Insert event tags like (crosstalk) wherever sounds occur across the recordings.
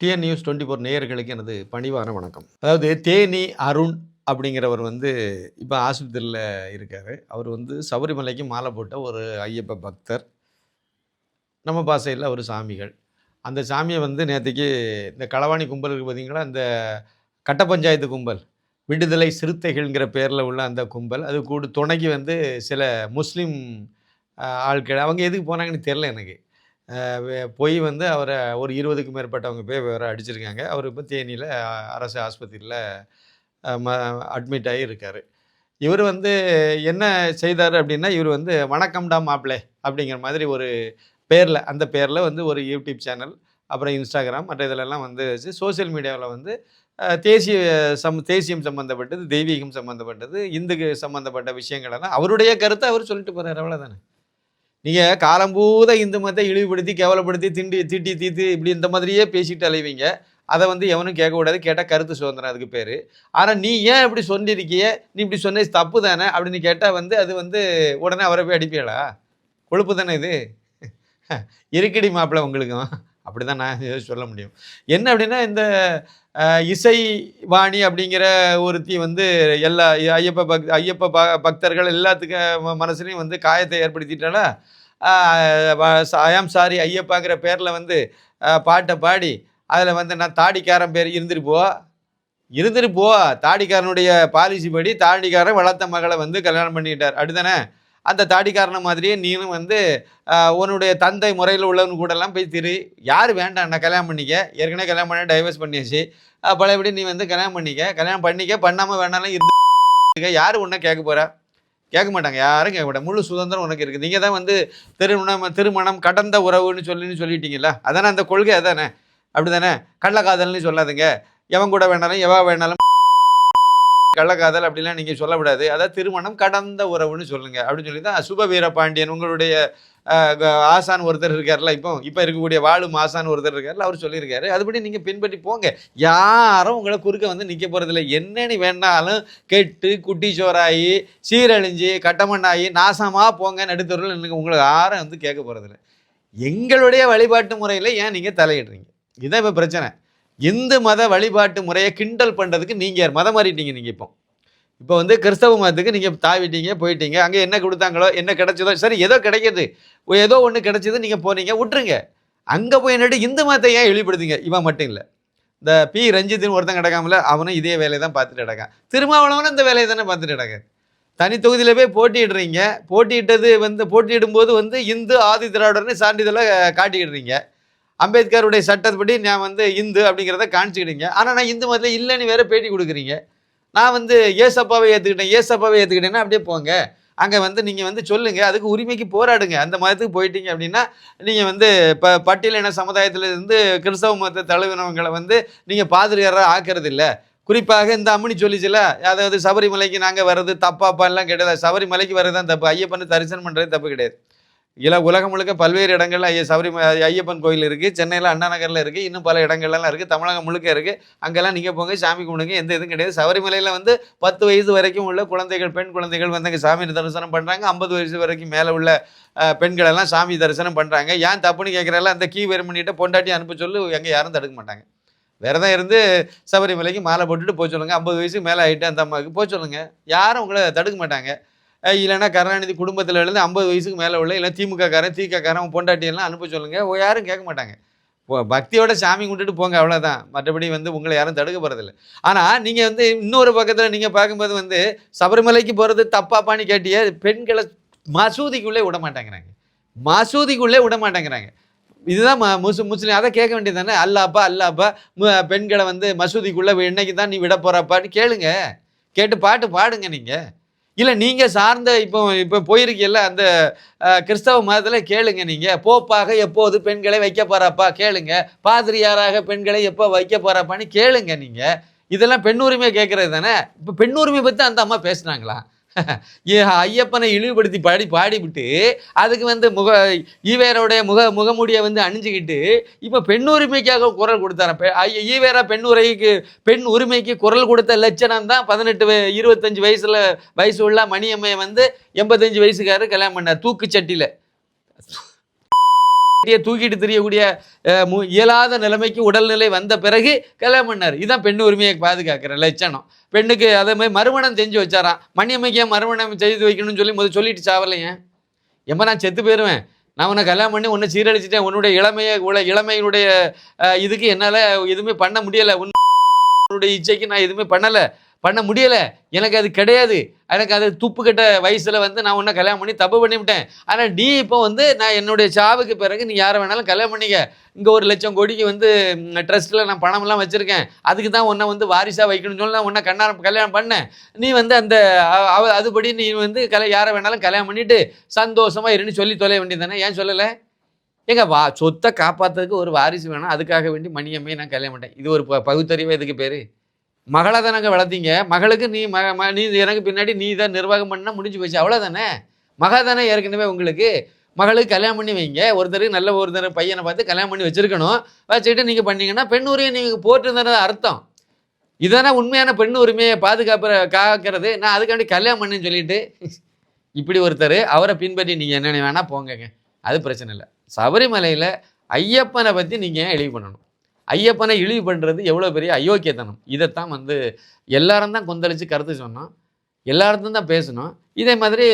TN news twenty four நேயர்களுக்கு எனது பணிவான வணக்கம். அதாவது தேனி அருண் அப்படிங்கிறவர் வந்து இப்போ ஆஸ்பத்திரியில் இருக்கார். அவர் வந்து சபரிமலைக்கு மாலை போட்ட ஒரு ஐயப்ப பக்தர். நம்ம பாசையில் அவர் சாமிகள். அந்த சாமியை வந்து நேற்றுக்கு இந்த களவாணி கும்பல் பார்த்திங்கன்னா அந்த கட்ட பஞ்சாயத்து கும்பல் விடுதலை சிறுத்தைகள்ங்கிற பேரில் உள்ள அந்த கும்பல் அது கூட துணைக்கு வந்து சில முஸ்லீம் ஆட்கள் அவங்க எதுக்கு போனாங்கன்னு தெரில எனக்கு. போய் வந்து அவரை ஒரு இருபதுக்கும் மேற்பட்டவங்க போய் வேற அடிச்சிருக்காங்க. அவர் இப்போ தேனியில் அரசு ஆஸ்பத்திரியில் ம அட்மிட் ஆகி இருக்கார். இவர் வந்து என்ன செய்தார் அப்படின்னா இவர் வந்து வணக்கம்டா மாப்பிளே அப்படிங்கிற மாதிரி ஒரு பேரில் அந்த பேரில் வந்து ஒரு யூடியூப் சேனல் அப்புறம் இன்ஸ்டாகிராம் மற்ற இதிலெல்லாம் வந்து சோஷியல் மீடியாவில் வந்து தேசிய சம் தேசியம் சம்மந்தப்பட்டது தெய்வீகம் சம்மந்தப்பட்டது இந்துக்கு சம்மந்தப்பட்ட விஷயங்களெல்லாம் அவருடைய கருத்தை அவர் சொல்லிட்டு போகிறார் அவ்வளோதானே நீங்கள் காலம்பூத இந்து மதத்தை இழிவுபடுத்தி கேவலப்படுத்தி திண்டி திட்டி தீத்து இப்படி இந்த மாதிரியே பேசிட்டு அலைவீங்க. அதை வந்து எவனும் கேட்கக்கூடாது. கேட்டால் கருத்து சுதந்திரம் அதுக்கு பேர். ஆனால் நீ ஏன் இப்படி சொல்லியிருக்கிய? நீ இப்படி சொன்னது தப்பு தானே அப்படின்னு கேட்டால் வந்து அது வந்து உடனே அவரை போய் அடிப்பீங்களா? கொழுப்பு தானே இது? இருக்கடி மாப்பிள்ளை உங்களுக்கும். அப்படி தான் நான் சொல்ல முடியும். என்ன அப்படின்னா இந்த இசை வாணி அப்படிங்கிற ஒருத்தி வந்து எல்லா ஐயப்ப பக் ஐயப்ப ப பக்தர்கள் எல்லாத்துக்கு ம- மனசுலையும் வந்து காயத்தை ஏற்படுத்திட்டாலா ஐயாம் சாரி ஐயப்பாங்கிற பேரில் வந்து பாட்டை பாடி அதில் வந்து நான் தாடிக்காரன் பேர் இருந்துட்டு போ இருந்துட்டு போ தாடிக்காரனுடைய பாலிசி படி தாடிக்காரன் வளர்த்த மகளை வந்து கல்யாணம் பண்ணிக்கிட்டார். அப்படிதானே அந்த தாடிக்காரன மாதிரியே நீனும் வந்து உன்னுடைய தந்தை முறையில் உள்ளவன் கூடலாம் போய் திரு. யார் வேண்டாம் நான் கல்யாணம் பண்ணிக்க? ஏற்கனவே கல்யாணம் பண்ண டைவர்ஸ் பண்ணியாச்சு. பழையபடி நீ வந்து கல்யாணம் பண்ணிக்க. கல்யாணம் பண்ணிக்க பண்ணாமல் வேணாலும் இருந்து யார் உன்னை கேட்க போகிறா கேட்க மாட்டாங்க. யாரும் கேட்க மாட்டாங்க. முழு சுதந்திரம் உனக்கு இருக்குது. நீங்கள் தான் வந்து திருமணம் திருமணம் கடந்த உறவுன்னு சொல்லின்னு சொல்லிட்டீங்களா அதானே அந்த கொள்கை? அதானே? அப்படிதானே? கள்ளக்காதல்னு சொல்லாதுங்க. எவன் கூட வேணாலும் எவா வேணாலும் கள்ளக்காதல் அப்படிலாம் நீங்கள் சொல்லக்கூடாது. அதாவது திருமணம் கடந்த உறவுன்னு சொல்லுங்கள் அப்படின்னு சொல்லி தான் சுப வீரபாண்டியன் உங்களுடைய ஆசான் ஒருத்தர் இருக்கார்ல இப்போ இப்போ இருக்கக்கூடிய வாழும் ஆசான் ஒருத்தர் இருக்கார்ல அவர் சொல்லியிருக்காரு. அதுபடி நீங்கள் பின்பற்றி போங்க. யாரும் உங்களை குறுக்க வந்து நிற்க போகிறதில்ல என்னன்னு வேணாலும் கெட்டு குட்டி சோறாகி சீரழிஞ்சு கட்டமண்ணாகி நாசமாக போங்க நடுத்தருள் எனக்கு உங்களை யாரும் வந்து கேட்க போகிறதில்ல எங்களுடைய வழிபாட்டு முறையில் ஏன் நீங்கள் தலையிடுறீங்க? இதுதான் இப்போ பிரச்சனை. இந்து மத வழிபாட்டு முறையை கிண்டல் பண்ணுறதுக்கு நீங்கள் யார்? மதம் மாறிட்டீங்க நீங்கள் இப்போ. இப்போ வந்து கிறிஸ்தவ மதத்துக்கு நீங்கள் தாவிட்டீங்க போயிட்டீங்க அங்கே என்ன கொடுத்தாங்களோ என்ன கிடைச்சதோ சரி ஏதோ கிடைக்கிது. ஏதோ ஒன்று கிடைச்சது நீங்கள் போனீங்க விட்டுருங்க அங்கே போய் என்னட்டு இந்து மதத்தை ஏன் இழிப்படுத்தீங்க இவன் மட்டும் இல்லை. இந்த பி. ரஞ்சித்னு ஒருத்தன் கிடக்காமல அவனும் இதே வேலையை தான் பார்த்துட்டு கிடக்கான். திருமாவளவனும் இந்த வேலையை தானே பார்த்துட்டு கிடக்காரு. தனி தொகுதியில் போய் போட்டியிடுறீங்க. போட்டியிட்டது வந்து போட்டியிடும்போது வந்து இந்து ஆதி திராவிடர்னு சான்றிதழை காட்டிக்கிடுறீங்க அம்பேத்கருடைய படி நான் வந்து இந்து அப்படிங்கிறத காமிச்சிக்கிட்டீங்க ஆனால் நான் இந்து மதத்தில் இல்லைன்னு வேறு பேட்டி கொடுக்குறீங்க. நான் வந்து ஏசப்பாவை ஏற்றுக்கிட்டேன் ஏசப்பாவை ஏற்றுக்கிட்டேன்னா அப்படியே போங்க. அங்கே வந்து நீங்கள் வந்து சொல்லுங்கள் அதுக்கு உரிமைக்கு போராடுங்க. அந்த மதத்துக்கு போயிட்டீங்க அப்படின்னா நீங்கள் வந்து இப்போ பட்டியலின சமுதாயத்தில் இருந்து கிறிஸ்தவ மத தழுவினவங்களை வந்து நீங்கள் பாதிரியாராக ஆக்கிறது இல்லை குறிப்பாக இந்த அம்மனி சொல்லிச்சுல அதாவது சபரிமலைக்கு நாங்கள் வர்றது தப்பாப்பான்லாம் கிடையாது சபரிமலைக்கு வர்றது தான் தப்பு. ஐயப்பன்னு தரிசனம் பண்ணுறது தப்பு கிடையாது. இல உலகம் முழுக்க பல்வேறு இடங்கள்ல ஐய சபரிம ஐயப்பன் கோயில் இருக்குது சென்னையில் அண்ணா நகரில் இருக்குது இன்னும் பல இடங்கள்லாம் இருக்குது தமிழகம் முழுக்க இருக்குது அங்கெல்லாம் நீங்கள் போங்க சாமி கும்பிடுங்க எந்த இதுவும் கிடையாது. சபரிமலையில் வந்து பத்து வயசு வரைக்கும் உள்ள குழந்தைகள் பெண் குழந்தைகள் வந்து அங்கே சாமி தரிசனம் பண்ணுறாங்க ஐம்பது வயசு வரைக்கும் மேலே உள்ள பெண்களெல்லாம் பெண்கள் எல்லாம் சாமி தரிசனம் பண்ணுறாங்க ஏன் தப்புன்னு கேட்குறால அந்த கீ வெறுமனிட்ட பொண்டாட்டி அனுப்ப சொல்லு எங்கே யாரும் தடுக்க மாட்டாங்க. விரதம் இருந்து சபரிமலைக்கு மாலை போட்டுட்டு போக சொல்லுங்கள் ஐம்பது வயசுக்கு மேலே ஆகிட்டு அந்த அம்மாவுக்கு போக சொல்லுங்கள் யாரும் உங்களை தடுக்க மாட்டாங்க. இல்லைன்னா கருணாநிதி குடும்பத்தில் இருந்து ஐம்பது வயசுக்கு மேலே உள்ள இல்லை திமுக காரன் திக காரன் பொண்டாட்டி எல்லாம் அனுப்ப சொல்லுங்கள் யாரும் கேட்க மாட்டாங்க. இப்போ பக்தியோட சாமி கும்பிட்டுட்டு போங்க அவ்வளோதான் மற்றபடி வந்து உங்களை யாரும் தடுக்க போகிறதில்ல ஆனால் நீங்கள் வந்து இன்னொரு பக்கத்தில் நீங்கள் பார்க்கும்போது வந்து சபரிமலைக்கு போகிறது தப்பாப்பான்னு கேட்டிய பெண்களை மசூதிக்குள்ளே விட மாட்டேங்கிறாங்க. மசூதிக்குள்ளே விட மாட்டேங்கிறாங்க. இதுதான் முஸ் முசு முஸ்லீம் அதை கேட்க வேண்டியது தானே அல்லாப்பா அல்லாப்பா பெண்களை வந்து மசூதிக்குள்ளே என்னைக்கு தான் நீ விட போகிறப்பான்னு கேளுங்க. கேட்டு பாட்டு பாடுங்க நீங்கள் இல்லை நீங்கள் சார்ந்த இப்போ இப்போ போயிருக்கீல்ல அந்த கிறிஸ்தவ மதத்தில் கேளுங்க நீங்கள் போப்பாக எப்போது பெண்களை வைக்க போகிறாப்பா கேளுங்க. பாதிரியாராக பெண்களை எப்போ வைக்க போகிறாப்பான்னு கேளுங்க நீங்கள் இதெல்லாம் பெண் உரிமை கேட்குறது தானே? இப்போ பெண் உரிமை பற்றி அந்த அம்மா பேசுனாங்களா? ஐயப்பனை இழிவுபடுத்தி பாடி பாடிவிட்டு அதுக்கு வந்து முக ஈவேரோடைய முக முகமூடியை வந்து அணிஞ்சுக்கிட்டு இப்போ பெண் உரிமைக்காக குரல் கொடுத்தாராம் ஈவேரா பெண் உரைக்கு பெண் உரிமைக்கு குரல் கொடுத்த லட்சணம் தான் பதினெட்டு இருபத்தஞ்சி இருபத்தஞ்சு வயசு உள்ள மணியம்மையை வந்து எண்பத்தஞ்சு வயசுக்காரர் கல்யாணம் பண்ணார் தூக்குச்சட்டியில். அப்படியே தூக்கிட்டு தெரியக்கூடிய இயலாத நிலைமைக்கு உடல்நிலை வந்த பிறகு கல்யாணம் பண்ணார். இதுதான் பெண் உரிமையை பாதுகாக்கிற லட்சணம். பெண்ணுக்கு அதே மாதிரி மறுமணம் செஞ்சு வச்சாராம். மணியம்மைக்கு மறுமணம் செய்து வைக்கணும்னு சொல்லி முதல் சொல்லிட்டு சாவலையே? எம்ம நான் செத்து போயிடுவேன் நான் உன்னை கல்யாணம் பண்ணி உன்னை சீரழிச்சிட்டேன். உன்னுடைய இளமையை உள்ள இளமையினுடைய இதுக்கு என்னால் எதுவுமே பண்ண முடியலை. உன்னுடைய இச்சைக்கு நான் எதுவுமே பண்ணலை. பண்ண முடியலை. எனக்கு அது கிடையாது. எனக்கு அது துப்பு கட்ட வயசில் வந்து நான் ஒன்றை கல்யாணம் பண்ணி தப்பு பண்ணிவிட்டேன். ஆனால் நீ இப்போ வந்து நான் என்னுடைய சாவுக்கு பிறகு நீ யாரை வேணாலும் கல்யாணம் பண்ணிக்க. இங்கே ஒரு லட்சம் கோடிக்கு வந்து ட்ரஸ்ட்டில் நான் பணமெல்லாம் வச்சுருக்கேன். அதுக்கு தான் உன்னை வந்து வாரிசாக வைக்கணும்னு சொல்லி நான் உன்னை கண்ணாரம் கல்யாணம் பண்ணேன். நீ வந்து அந்த அவ அதுபடி நீ வந்து கலை யாரை வேணாலும் கல்யாணம் பண்ணிட்டு சந்தோஷமாக இருன்னு சொல்லி தொலைய வேண்டியதானே ஏன் சொல்லலை? ஏங்க வா சொத்தை காப்பாற்றுறதுக்கு ஒரு வாரிசு வேணும். அதுக்காக வேண்டி மணியம்மையை நான் கல்யாணம் பண்ணேன் இது ஒரு ப- பகுத்தறிவு இதுக்கு பேர்? மகளை தானங்க வளர்த்தீங்க? மகளுக்கு நீ மக ம- நீ எனக்கு பின்னாடி நீ தான் நிர்வாகம் பண்ணால் முடிஞ்சு போச்சு. அவ்வளோதானே மக தானே ஏற்கனவே உங்களுக்கு. மகளுக்கு கல்யாணம் பண்ணி வைங்க. ஒருத்தருக்கு நல்ல ஒருத்தர் பையனை பார்த்து கல்யாணம் பண்ணி வச்சிருக்கணும். வச்சுக்கிட்டு நீங்கள் பண்ணீங்கன்னா பெண் உரிமை நீங்கள் போட்டுருந்தது அர்த்தம். இதானே உண்மையான பெண் உரிமையை பாதுகாப்புற காக்கிறது? நான் அதுக்காண்டி கல்யாணம் பண்ணுன்னு சொல்லிட்டு இப்படி ஒருத்தர் அவரை பின்பற்றி நீங்கள் என்னென்ன வேணால் போங்கங்க. அது பிரச்சனை இல்லை. சபரிமலையில் ஐயப்பனை பற்றி நீங்கள் எளிவு பண்ணணும்? ஐயப்பனை இழிவு பண்ணுறது எவ்வளோ பெரிய அயோக்கியத்தனம். இதைத்தான் வந்து எல்லாரும் தான் கொந்தளித்து கருத்து சொன்னோம். எல்லார்த்தும் தான் பேசணும் இதே மாதிரி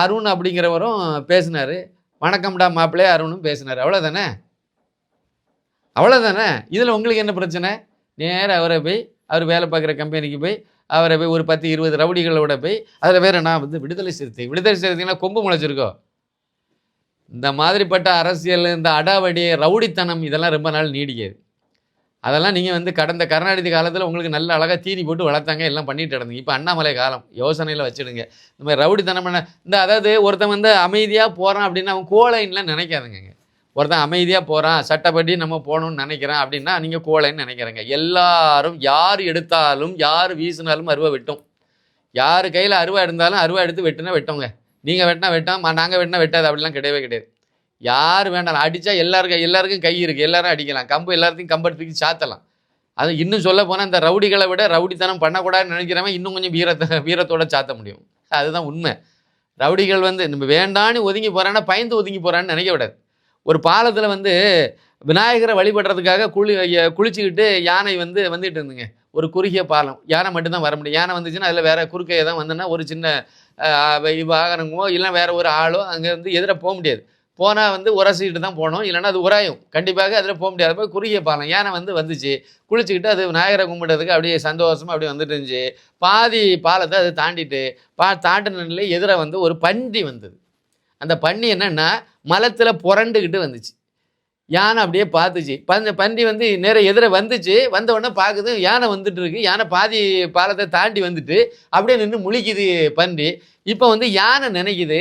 அருண் அப்படிங்கிறவரும் பேசினார். வணக்கம்டா மாப்பிள்ளை அருணும் பேசினார். அவ்வளோதானே அவ்வளோதானே இதில் உங்களுக்கு என்ன பிரச்சனை? நேராக அவரை போய் அவர் வேலை பார்க்குற கம்பெனிக்கு போய் அவரை போய் ஒரு பத்து இருபது ரவுடிகளோட போய் அதில் வேறு நான் வந்து விடுதலை சிறுத்தை. விடுதலை சிறுத்தைங்கன்னா கொம்பு முளைச்சிருக்கோம் இந்த மாதிரிப்பட்ட அரசியல் இந்த அடாவடி ரவுடித்தனம் இதெல்லாம் ரொம்ப நாள் நீடிக்காது. அதெல்லாம் நீங்கள் வந்து கடந்த கருணாநிதி காலத்தில் உங்களுக்கு நல்ல அழகாக தீனி போட்டு வளர்த்தாங்க எல்லாம் பண்ணிட்டு இருந்தீங்க இப்போ அண்ணாமலை காலம் யோசனையில் வச்சுடுங்க. இந்த மாதிரி ரவுடித்தனம் பண்ண இந்த அதாவது ஒருத்தன் வந்து அமைதியாக போகிறான் அப்படின்னா அவன் கோழைன்னுலாம் நினைக்காதுங்க. ஒருத்தன் அமைதியாக போகிறான் சட்டப்படி நம்ம போகணும்னு நினைக்கிறான் அப்படின்னா நீங்கள் கோழைன்னு நினைக்கிறேங்க. எல்லாரும் யார் எடுத்தாலும் யார் வீசினாலும் அருவா வெட்டும். யார் கையில் அருவா இருந்தாலும் அருவா எடுத்து வெட்டுனா வெட்டோங்க. நீங்கள் வெட்டினா வெட்டோம் நாங்கள் வெட்டினா வெட்டாது அப்படிலாம் கிடையவே கிடையாது. யார் வேண்டாம் அடித்தா எல்லாருக்கும் எல்லாருக்கும் கை இருக்குது எல்லாரும் அடிக்கலாம். கம்பு எல்லாத்தையும் கம்பு சாத்தலாம். அது இன்னும் சொல்ல போனால் இந்த ரவுடிகளை விட ரவுடித்தனம் பண்ணக்கூடாதுன்னு நினைக்கிறவன் இன்னும் கொஞ்சம் வீரத்தை வீரத்தோட சாத்த முடியும். அதுதான் உண்மை. ரவுடிகள் வந்து நம்ம வேண்டான்னு ஒதுங்கி போகிறான்னா பயந்து ஒதுங்கி போகிறான்னு நினைக்க விடாது ஒரு பாலத்தில் வந்து விநாயகரை வழிபடுறதுக்காக குளி குளிச்சுக்கிட்டு யானை வந்து வந்துட்டு இருந்துங்க ஒரு குறுகிய பாலம். யானை மட்டும்தான் வர முடியும். யானை வந்துச்சுன்னா அதில் வேற குறுக்கையை தான் வந்தோன்னா ஒரு சின்ன வாகனமோ இல்லை வேற ஒரு ஆளோ அங்கே வந்து எதிர போக முடியாது. போனால் வந்து உரசிக்கிட்டு தான் போகணும் இல்லைன்னா அது உராயும். கண்டிப்பாக அதில் போக முடியாது. போய் குறுகிய பாலம். யானை வந்து வந்துச்சு. குளிச்சுக்கிட்டு அது விநாயகரை கும்பிட்றதுக்கு அப்படியே சந்தோஷமாக அப்படியே வந்துட்டு இருந்துச்சு. பாதி பாலத்தை அது தாண்டிட்டு பா தாண்டினதுல எதிர வந்து ஒரு பன்றி வந்தது. அந்த பன்றி என்னென்னா மலத்தில் புரண்டுக்கிட்டு வந்துச்சு. யானை அப்படியே பார்த்துச்சு பந்த பன்றி வந்து நேரா எதிர வந்துச்சு. வந்த உடனே பார்க்குது யானை வந்துட்டு இருக்கு. யானை பாதி பாலத்தை தாண்டி வந்துட்டு அப்படியே நின்று முழிக்குது பன்றி இப்போ வந்து யானை நினைக்குது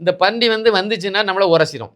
இந்த பன்றி வந்து வந்துச்சுன்னா நம்மளை உரசிடும்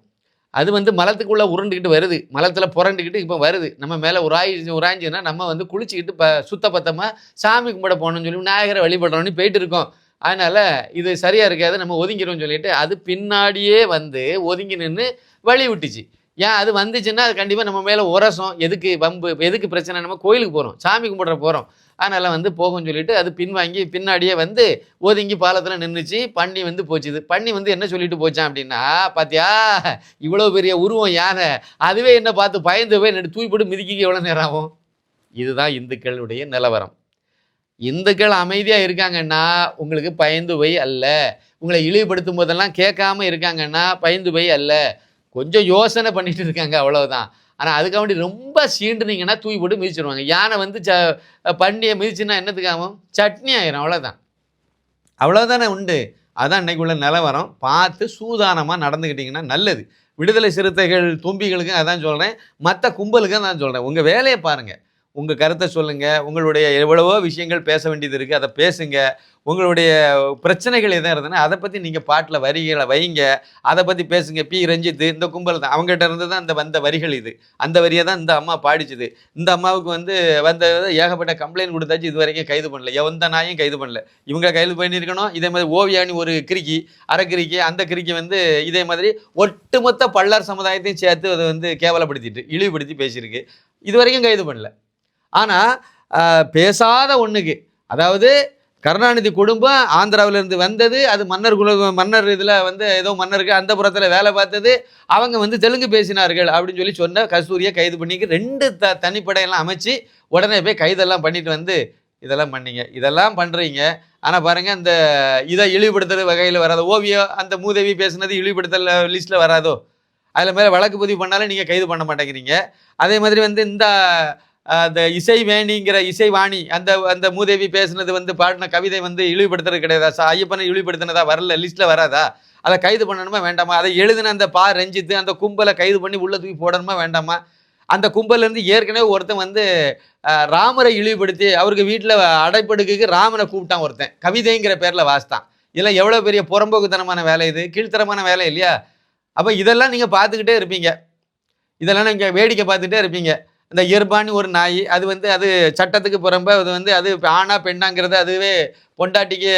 அது வந்து மலத்துக்குள்ளே உருண்டுக்கிட்டு வருது. மலத்தில் புரண்டுக்கிட்டு இப்போ வருது. நம்ம மேலே உராய்ச்சி உராய்ஞ்சுன்னா நம்ம வந்து குளிச்சுக்கிட்டு ப சுத்தப்பத்தமாக சாமி கும்பிட போகணும்னு சொல்லி விநாயகரை வழிபடுறோம்னு போயிட்டு இருக்கோம். அதனால் இது சரியாக இருக்காது. நம்ம ஒதுங்கிறோம்னு சொல்லிட்டு அது பின்னாடியே வந்து ஒதுங்கி நின்று வழி விட்டுச்சு. ஏன் அது வந்துச்சுன்னா அது கண்டிப்பாக நம்ம மேலே உரசம் எதுக்கு பம்பு எதுக்கு பிரச்சனை நம்ம கோயிலுக்கு போகிறோம் சாமி கும்பிட்ற போகிறோம் அதனால் வந்து போகும்னு சொல்லிட்டு அது பின்வாங்கி பின்னாடியே வந்து ஒதுங்கி பாலத்தில் நின்றுச்சு பண்ணி வந்து போச்சுது. பண்ணி வந்து என்ன சொல்லிட்டு போச்சான் அப்படின்னா பாத்தியா இவ்வளோ பெரிய உருவம் யானை அதுவே என்ன பார்த்து பயந்து போய் என்னை தூக்கி மிதிக்க எவ்வளோ நேரம் ஆகும்? இதுதான் இந்துக்களுடைய நிலவரம். இந்துக்கள் அமைதியாக இருக்காங்கன்னா உங்களுக்கு பயந்து போய் அல்ல. உங்களை இழிவுபடுத்தும் போதெல்லாம் கேட்காம இருக்காங்கன்னா பயந்து போய் அல்ல. கொஞ்சம் யோசனை பண்ணிட்டு இருக்காங்க அவ்வளவுதான். ஆனால் அதுக்காக வேண்டி ரொம்ப சீண்டுனீங்கன்னா தூக்கி போட்டு மிதிச்சிருவாங்க. யானை வந்து ச பண்ணியை மிதிச்சுன்னா என்னத்துக்காகும் சட்னி ஆயிரும் அவ்வளோதான் அவ்வளோதானே உண்டு. அதான் இன்னைக்கு உள்ள நிலவரம். பார்த்து சூதானமாக நடந்துக்கிட்டிங்கன்னா நல்லது. விடுதலை சிறுத்தைகள் தும்பிகளுக்கும் அதான் சொல்கிறேன் மற்ற கும்பலுக்கும் தான் சொல்கிறேன் உங்கள் வேலையை பாருங்கள் உங்கள் கருத்தை சொல்லுங்கள் உங்களுடைய எவ்வளவோ விஷயங்கள் பேச வேண்டியது இருக்குது அதை பேசுங்க. உங்களுடைய பிரச்சனைகள் எதுவும் இருந்ததுன்னா அதை பற்றி நீங்கள் பாட்டில் வரிகளை வைங்க. அதை பற்றி பேசுங்க. பி. ரஞ்சித் இந்த கும்பல் தான். அவங்ககிட்ட இருந்து தான் இந்த வந்த வரிகள் இது. அந்த வரியை தான் இந்த அம்மா பாடிச்சுது. இந்த அம்மாவுக்கு வந்து வந்த ஏகப்பட்ட கம்ப்ளைண்ட் கொடுத்தாச்சு. இது வரைக்கும் கைது பண்ணல. எந்த நாயும் கைது பண்ணல. இவங்க கைது பண்ணியிருக்கணும். இதே மாதிரி ஓவியானி ஒரு கிரிக்கி அரைக்கிரிக்கி அந்த கிரிக்கி வந்து இதே மாதிரி ஒட்டுமொத்த பல்லார் சமுதாயத்தையும் சேர்த்து அதை வந்து கேவலப்படுத்திட்டு இழிவுபடுத்தி பேசியிருக்கு. இது வரைக்கும் கைது பண்ணல. ஆனால் பேசாத ஒன்றுக்கு அதாவது கருணாநிதி குடும்பம் ஆந்திராவிலேருந்து வந்தது அது மன்னர் குல மன்னர் இதில் வந்து ஏதோ மன்னருக்கு அந்த புறத்தில் வேலை பார்த்தது அவங்க வந்து தெலுங்கு பேசினார்கள் அப்படின்னு சொல்லி சொன்ன கஸ்தூரியை கைது பண்ணிக்கு ரெண்டு த தனிப்படையெல்லாம் அமைச்சு உடனே போய் கைதெல்லாம் பண்ணிட்டு வந்து இதெல்லாம் பண்ணீங்க இதெல்லாம் பண்ணுறீங்க ஆனால் பாருங்கள் இந்த இதை இழிவுபடுத்துற வகையில் வராது ஓவியம் அந்த மூதேவி பேசுனது இழிவுபடுத்தல் லிஸ்ட்டில் வராதோ அதில் மேலே வழக்கு பதிவு பண்ணாலும் நீங்கள் கைது பண்ண மாட்டேங்கிறீங்க. அதே மாதிரி வந்து இந்த அந்த இசை வேணிங்கிற இசை வாணி அந்த அந்த மூதேவி பேசுனது வந்து பாடின கவிதை வந்து இழிவுபடுத்துறது கிடையாதா? சா ஐயப்பனை இழிவுபடுத்தினதா வரல? லிஸ்ட்டில் வராதா? அதை கைது பண்ணணுமா வேண்டாமா? அதை எழுதின அந்த பா ரஞ்சித்து அந்த கும்பலை கைது பண்ணி உள்ள தூக்கி போடணுமா வேண்டாமா? அந்த கும்பல்லேருந்து ஏற்கனவே ஒருத்தன் வந்து ராமரை இழிவுபடுத்தி அவருக்கு வீட்டில் அடைப்படுக்கு ராமனை கூப்பிட்டான் ஒருத்தன். கவிதைங்கிற பேரில் வாசித்தான். இதெல்லாம் எவ்வளோ பெரிய புறம்போக்குத்தனமான வேலை இது? கீழ்த்தரமான வேலை இல்லையா? அப்போ இதெல்லாம் நீங்கள் பார்த்துக்கிட்டே இருப்பீங்க. இதெல்லாம் நீங்கள் வேடிக்கை பார்த்துக்கிட்டே இருப்பீங்க. இந்த இயற்பான்னு ஒரு நாய் அது வந்து அது சட்டத்துக்கு புறம்ப அது வந்து அது ஆணா பெண்ணாங்கிறது அதுவே பொண்டாட்டிக்கு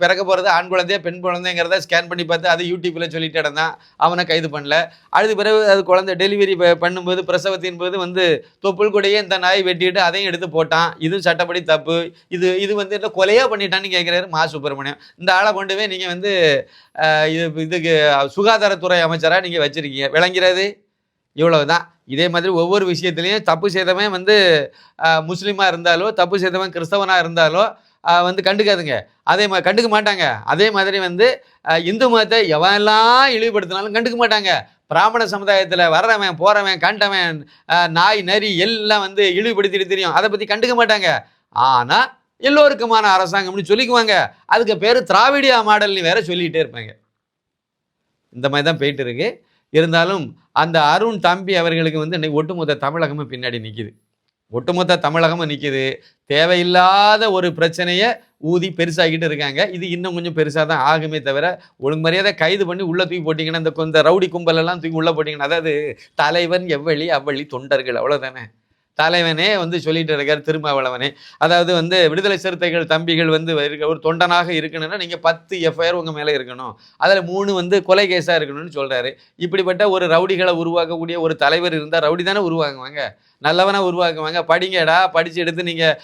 பிறக்க போகிறது ஆண் குழந்தைய பெண் குழந்தைங்கிறத ஸ்கேன் பண்ணி பார்த்து அது யூடியூப்பில் சொல்லிட்டு இடந்தான் அவனை கைது பண்ணல. அடுத்த பிறகு அது குழந்தை டெலிவரி பண்ணும்போது பிரசவத்தின் போது வந்து தொப்புள் கூடையே இந்த நாய் வெட்டிட்டு அதையும் எடுத்து போட்டான். இதுவும் சட்டப்படி தப்பு. இது இது வந்து என்ன கொலையாக பண்ணிட்டான்னு கேட்குறாரு மா சுப்பிரமணியம். இந்த ஆளை கொண்டு போய் நீங்கள் வந்து இது இதுக்கு சுகாதாரத்துறை அமைச்சராக நீங்கள் வச்சுருக்கீங்க. விளங்கிறது இவ்வளவு தான் இதே மாதிரி ஒவ்வொரு விஷயத்துலையும் தப்பு செய்தவன் வந்து முஸ்லீமாக இருந்தாலோ தப்பு செய்தவன் கிறிஸ்தவனாக இருந்தாலோ வந்து கண்டுக்காதுங்க. அதே மாதிரி கண்டுக்க மாட்டாங்க. அதே மாதிரி வந்து இந்து மதத்தை எவன்லாம் இழிவுபடுத்தினாலும் கண்டுக்க மாட்டாங்க. பிராமண சமுதாயத்தில் வர்றவன் போகிறவன் கண்டவன் நாய் நரி எல்லாம் வந்து இழிவுபடுத்திட்டு தெரியும். அதை பற்றி கண்டுக்க மாட்டாங்க. ஆனால் எல்லோருக்குமான அரசாங்கம்னு சொல்லிக்குவாங்க. அதுக்கு பேர் திராவிடியா மாடல்னு வேற சொல்லிகிட்டே இருப்பாங்க. இந்த மாதிரி தான் போயிட்டு இருக்குது இருந்தாலும் அந்த அருண் தம்பி அவர்களுக்கு வந்து இன்னைக்கு ஒட்டுமொத்த தமிழகமும் பின்னாடி நிற்கிது ஒட்டுமொத்த தமிழகமும் நிற்கிது தேவையில்லாத ஒரு பிரச்சனையை ஊதி பெருசாகிட்டு இருக்காங்க. இது இன்னும் கொஞ்சம் பெருசாக தான் ஆகுமே தவிர ஒழுங்கு மரியாதை கைது பண்ணி உள்ளே தூக்கி போட்டிங்கன்னா இந்த கொஞ்சம் ரவுடி கும்பலெல்லாம் தூக்கி உள்ளே போட்டிங்கன்னா அதாவது தலைவன் எவ்வளி அவ்வளி தொண்டர்கள் அவ்வளோதானே தலைவனே வந்து சொல்லிட்டு இருக்கார் திருமாவளவனே. அதாவது வந்து விடுதலை சிறுத்தைகள் தம்பிகள் வந்து இருக்க ஒரு தொண்டனாக இருக்கணும்னா நீங்கள் பத்து எஃப்ஐஆர் உங்கள் மேலே இருக்கணும். அதில் மூணு வந்து கொலை கேஸாக இருக்கணும்னு சொல்கிறாரு இப்படிப்பட்ட ஒரு ரவுடிகளை உருவாக்கக்கூடிய ஒரு தலைவர் இருந்தால் ரவுடி தானே உருவாக்குவாங்க நல்லவனாக உருவாக்குவாங்க. படிங்கடா படித்து எடுத்து நீங்கள்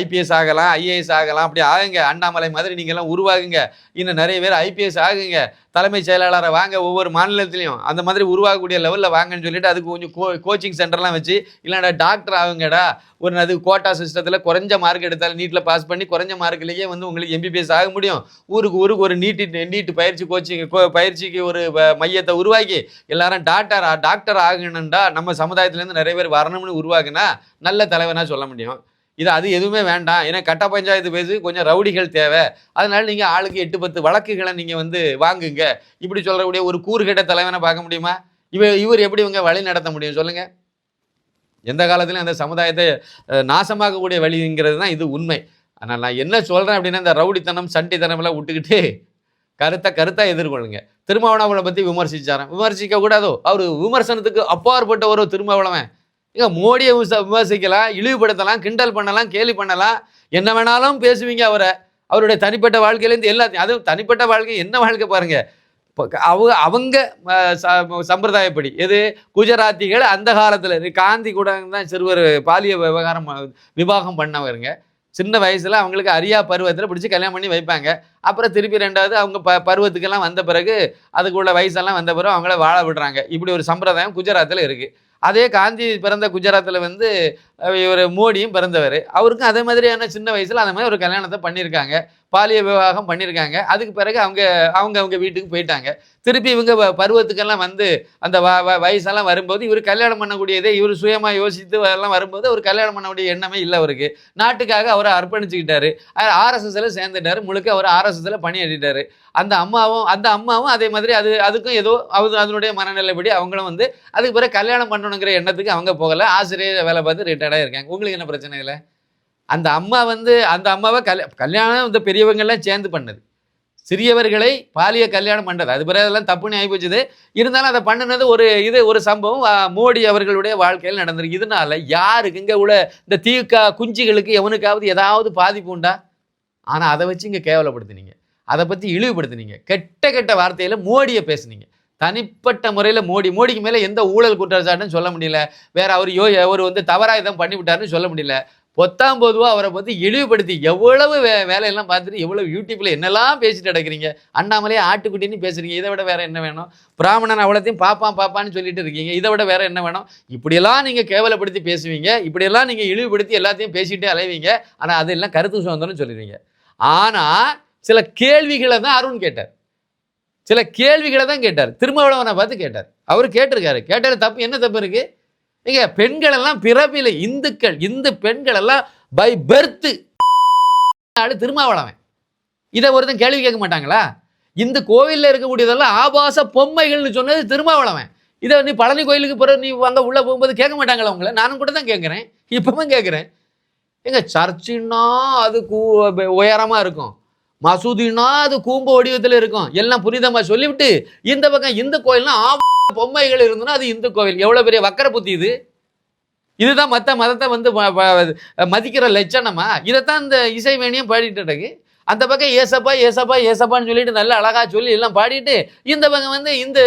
ஐபிஎஸ் ஆகலாம் ஐஏஎஸ் ஆகலாம் அப்படி ஆகுங்க. அண்ணாமலை மாதிரி நீங்கள்லாம் உருவாகுங்க. இன்னும் நிறைய பேர் ஐபிஎஸ் ஆகுங்க. தலைமைச் செயலாளரை வாங்க ஒவ்வொரு மாநிலத்திலையும் அந்த மாதிரி உருவாகக்கூடிய லெவலில் வாங்கன்னு சொல்லிட்டு அதுக்கு கொஞ்சம் கோ கோச்சிங் சென்டர்லாம் வச்சு இல்லைடா டாக்டர் ஆகுங்கடா. ஒரு அது கோட்டா சிஸ்டத்தில் குறைஞ்ச மார்க் எடுத்தாலும் நீட்டில் பாஸ் பண்ணி குறைஞ்ச மார்க்லேயே வந்து உங்களுக்கு எம்பிபிஎஸ் ஆக முடியும். ஊருக்கு ஊருக்கு ஒரு நீட்டு நீட்டு பயிற்சி கோச்சிங் பயிற்சிக்கு ஒரு வ- மையத்தை உருவாக்கி எல்லாரும் டாக்டர் டாக்டர் ஆகணும்டா. நம்ம சமுதாயத்துலேருந்து நிறைய பேர் வரணும்னு உருவாக்குனா நல்ல தலைவனாக சொல்ல முடியும். இது அது எதுவுமே வேண்டாம். ஏன்னா கட்ட பஞ்சாயத்து பேசு கொஞ்சம் ரவுடிகள் தேவை. அதனால நீங்கள் ஆளுக்கு எட்டு பத்து வழக்குகளை நீங்கள் வந்து வாங்குங்க. இப்படி சொல்லக்கூடிய ஒரு கூறுகெட்ட தலைவனை பார்க்க முடியுமா? இவர் இவர் எப்படி இவங்க வழி நடத்த முடியும் சொல்லுங்க. எந்த காலத்திலும் அந்த சமுதாயத்தை நாசமாகக்கூடிய நாசமாக்கக்கூடிய வழிங்கிறது தான் இது உண்மை. ஆனால் நான் என்ன சொல்கிறேன் அப்படின்னா இந்த ரவுடித்தனம் சண்டித்தனம் எல்லாம் விட்டுக்கிட்டு கருத்தை கருத்தை எதிர்கொள்ளுங்க. திருமாவளவனை பற்றி விமர்சிச்சாரன் விமர்சிக்க கூடாதோ அவர் விமர்சனத்துக்கு அப்பாற்பட்ட ஒரு திருமாவளவன். ஏங்க மோடியை விமர்சிக்கலாம் இழிவுபடுத்தலாம் கிண்டல் பண்ணலாம் கேலி பண்ணலாம். என்ன வேணாலும் பேசுவீங்க அவரை. அவருடைய தனிப்பட்ட வாழ்க்கையிலேருந்து எல்லாத்தையும் அதுவும் தனிப்பட்ட வாழ்க்கை என்ன வாழ்க்கை பாருங்க. இப்போ அவங்க அவங்க ச- சம்பிரதாயப்படி. எது? குஜராத்திகள் அந்த காலத்தில் காந்தி கூட தான் சிறுவர் பாலிய விவகாரம் விவாகம் பண்ணவருங்க. சின்ன வயசில் அவங்களுக்கு அரியா பருவத்தில் பிடிச்சி கல்யாணம் பண்ணி வைப்பாங்க. அப்புறம் திருப்பி ரெண்டாவது அவங்க ப பருவத்துக்கெல்லாம் வந்த பிறகு அதுக்குள்ள வயசெல்லாம் வந்த பிறகு அவங்கள வாழ விடுறாங்க. இப்படி ஒரு சம்பிரதாயம் குஜராத்தில் இருக்குது அதே காந்தி பிறந்த குஜராத்தில் வந்து இவர் மோடியும் பிறந்தவர். அவருக்கும் அதே மாதிரியான சின்ன வயசில் அந்த மாதிரி ஒரு கல்யாணத்தை பண்ணியிருக்காங்க பாலிய விவாகம் பண்ணியிருக்காங்க அதுக்கு பிறகு அவங்க அவங்க அவங்க வீட்டுக்கு போயிட்டாங்க. திருப்பி இவங்க வ- பருவத்துக்கெல்லாம் வந்து அந்த வ வ- வயசெல்லாம் வரும்போது இவர் கல்யாணம் பண்ணக்கூடியதே இவர் சுயமாக யோசித்து எல்லாம் வரும்போது அவர் கல்யாணம் பண்ணக்கூடிய எண்ணமே இல்லை அவருக்கு. நாட்டுக்காக அவரை அர்ப்பணிச்சுக்கிட்டாரு. ஆர்எஸ்எஸ்ல சேர்ந்துட்டாரு. முழுக்க அவர் ஆர்எஸ்எஸ்ல பணியாற்றிட்டாரு. அந்த அம்மாவும் அந்த அம்மாவும் அதே மாதிரி அது அதுக்கும் ஏதோ அது அதனுடைய மனநிலைப்படி அவங்களும் வந்து அதுக்கு பிறகு கல்யாணம் பண்ணணுங்கிற எண்ணத்துக்கு அவங்க போகலை. ஆசிரியர் வேலை பார்த்து ரிட்டையர்டாக இருக்காங்க உங்களுக்கு என்ன பிரச்சனை இல்லை அந்த அம்மா வந்து அந்த அம்மாவை கல்யா கல்யாணம் இந்த பெரியவங்கெல்லாம் சேர்ந்து பண்ணது. சிறியவர்களை பாலிய கல்யாணம் பண்ணுறது அது பிறகு அதெல்லாம் தப்புன்னு ஆகிப்போச்சுது இருந்தாலும் அதை பண்ணினது ஒரு இது ஒரு சம்பவம் மோடி அவர்களுடைய வாழ்க்கையில் நடந்திருக்கு. இதனால யாருக்கு இங்கே உள்ள இந்த தீக்கா குஞ்சுகளுக்கு எவனுக்காவது ஏதாவது பாதிப்பு உண்டா? ஆனால் அதை வச்சு இங்கே கேவலப்படுத்தினீங்க. அதை பற்றி இழிவுபடுத்தினீங்க. கெட்ட கெட்ட வார்த்தையில் மோடியை பேசுனீங்க. தனிப்பட்ட முறையில் மோடி மோடிக்கு மேலே எந்த ஊழல் குற்றச்சாட்டுன்னு சொல்ல முடியல. வேற அவர் யோ அவர் வந்து தவறாக இதான் பண்ணிவிட்டாருன்னு சொல்ல முடியல. பொத்தாம் பொதுவாக அவரை பற்றி இழிவுபடுத்தி எவ்வளவு வே வேலையெல்லாம் பார்த்துட்டு எவ்வளவு யூடியூப்பில் என்னெல்லாம் பேசிட்டு நடக்கிறீங்க? அண்ணாமலையே ஆட்டுக்குட்டின்னு பேசுறீங்க. இதை விட வேறு என்ன வேணும்? பிராமணன் அவ்வளோத்தையும் பாப்பான் பாப்பான்னு சொல்லிட்டு இருக்கீங்க. இதை விட வேறு என்ன வேணும்? இப்படியெல்லாம் நீங்கள் கேவலப்படுத்தி பேசுவீங்க. இப்படியெல்லாம் நீங்கள் இழிவுபடுத்தி எல்லாத்தையும் பேசிகிட்டே அலைவீங்க. ஆனால் அதெல்லாம் கருத்து சுதந்திரம்னு சொல்லிடுவீங்க ஆனால் சில கேள்விகளை தான் அருண் கேட்டார். சில கேள்விகளை தான் கேட்டார். திருமாவளவனை பார்த்து கேட்டார். அவர் கேட்டிருக்காரு. கேட்டது தப்பு என்ன தப்பு இருக்கு? நீங்க பெண்கள் எல்லாம் இந்துக்கள் இந்து பெண்கள் எல்லாம் பை பெர்த்து ஆடு திருமாவளவன். இதை ஒருத்தன் கேள்வி கேட்க மாட்டாங்களா? இந்த கோவில்ல இருக்கக்கூடியதெல்லாம் ஆபாச பொம்மைகள்னு சொன்னது திருமாவளவன். இதை நீ பழனி கோயிலுக்கு பிறகு நீ அங்க உள்ள போகும்போது கேட்க மாட்டாங்களா உங்களை? நானும் கூட தான் கேட்குறேன். இப்பவும் கேட்குறேன். எங்க சர்ச்சுன்னா அது உயரமாக உயரமா இருக்கும். மசூதினா அது கூம்பு வடிவத்தில் இருக்கும். எல்லாம் புனிதமாக சொல்லிவிட்டு இந்த பக்கம் இந்து கோயில்னா ஆ (laughs) பொம்மைகள் இருந்ததுன்னா அது இந்து கோவில். எவ்வளோ பெரிய வக்கர புத்தி இது? இதுதான் மற்ற மதத்தை வந்து மதிக்கிற லட்சணமா? இதைத்தான் இந்த இசைவேணியும் பாடிட்டு இருக்கு. அந்த பக்கம் ஏசப்பா ஏசப்பா ஏசப்பான்னு சொல்லிட்டு நல்லா அழகா சொல்லி எல்லாம் பாடிட்டு இந்த பக்கம் வந்து இந்த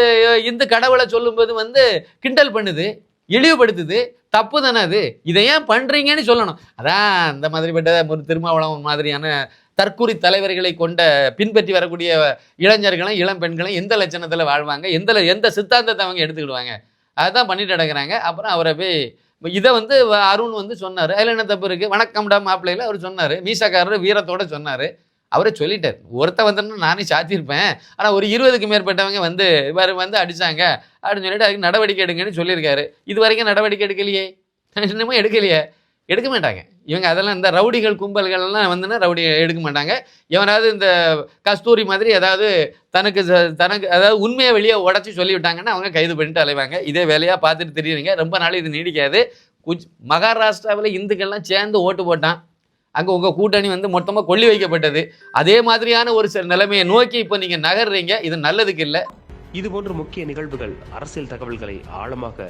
இந்த கடவுளை சொல்லும்போது வந்து கிண்டல் பண்ணுது இழிவுபடுத்துது தப்பு தானே அது? இதை ஏன் பண்றீங்கன்னு சொல்லணும். அதான் இந்த மாதிரிப்பட்ட ஒரு திருமாவளவன் மாதிரியான தற்குறி தலைவர்களை கொண்ட பின்பற்றி வரக்கூடிய இளைஞர்களும் இளம் பெண்களும் எந்த லட்சணத்தில் வாழ்வாங்க? எந்த ல- எந்த சித்தாந்தத்தை அவங்க எடுத்துக்கிடுவாங்க? அதுதான் பண்ணிட்டு நடக்கிறாங்க. அப்புறம் அவரை போய் இதை வந்து வ- அருண் வந்து சொன்னார். அதில் என்ன தப்பு இருக்குது வணக்கம்டா மாப்பிள்ளையில் அவர் சொன்னார். மீசக்காரர் வீரத்தோட சொன்னார். அவரே சொல்லிட்டார். ஒருத்த வந்தோன்னா நானே சாத்தியிருப்பேன். ஆனால் ஒரு இருபதுக்கு மேற்பட்டவங்க வந்து இவர் வந்து அடிச்சாங்க. அப்படின்னு சொல்லிட்டு அதுக்கு நடவடிக்கை எடுங்கன்னு சொல்லியிருக்காரு. இது வரைக்கும் நடவடிக்கை எடுக்கலையே. (laughs) இன்னமும் எடுக்கலையே. எடுக்க மாட்டாங்க. இவங்க அதெல்லாம் இந்த ரவுடிகள் கும்பல்கள்லாம் வந்துன்னா ரவுடி எடுக்க மாட்டாங்க. எவனாவது இந்த கஸ்தூரி மாதிரி ஏதாவது தனக்கு ச- தனக்கு அதாவது உண்மையை வெளியே உடச்சி சொல்லிவிட்டாங்கன்னா அவங்க கைது பண்ணிட்டு அலைவாங்க. இதே வேலையாக பார்த்துட்டு தெரியுறீங்க. ரொம்ப நாள் இது நீடிக்காது. குஜ் மகாராஷ்டிராவில் இந்துக்கள்லாம் சேர்ந்து ஓட்டு போட்டான். அங்கே உங்கள் கூட்டணி வந்து மொத்தமாக கொள்ளி வைக்கப்பட்டது. அதே மாதிரியான ஒரு சில நிலைமையை நோக்கி இப்போ நீங்கள் நகர்றீங்க. இது நல்லதுக்கு இல்லை. இது போன்ற முக்கிய நிகழ்வுகள் அரசியல் தகவல்களை ஆழமாக